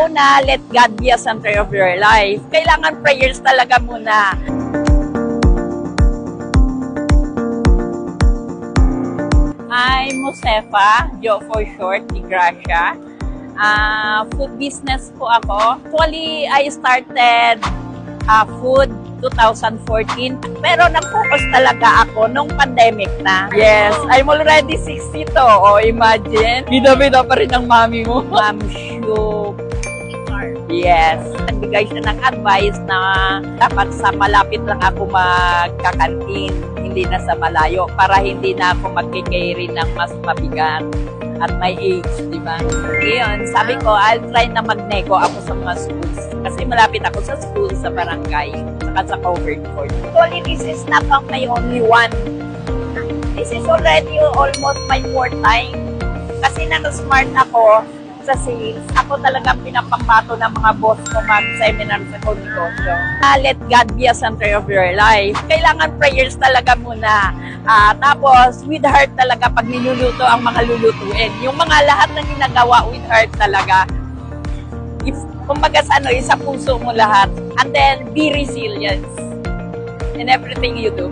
Una, let God be a center of your life. Kailangan prayers talaga muna. I'm Josefa, Jo for short, ni Gracia. Ah, food business po ako. Actually, I started ah, food 2014. Pero nag-focus talaga ako nung pandemic na. Yes, I'm already 62. O, imagine. Bida-bida pa rin ang mami mo. Ma'am. Yes. Nagbigay siya ng advice na dapat sa malapit lang ako magkakantin, hindi na sa malayo, para hindi na ako magkikarry ng mas mabigat at my age, di ba? Ngayon, sabi ko, I'll try na magnego ako sa mga schools. Kasi malapit ako sa school, sa barangay, saka sa covered court. Actually, this is not my only one. This is already almost my fourth time. Kasi nang-smart ako sa sales. Ako talaga pinapambato ng mga boss ko mag-seminar sa negosyo. Ah, let God be a center of your life. Kailangan prayers talaga muna. Ah, tapos, with heart talaga pag niluluto ang mga lulutuin. Yung mga lahat na ginagawa with heart talaga. If, kumbaga sa ano, isa puso mo lahat. And then, be resilient in everything you do.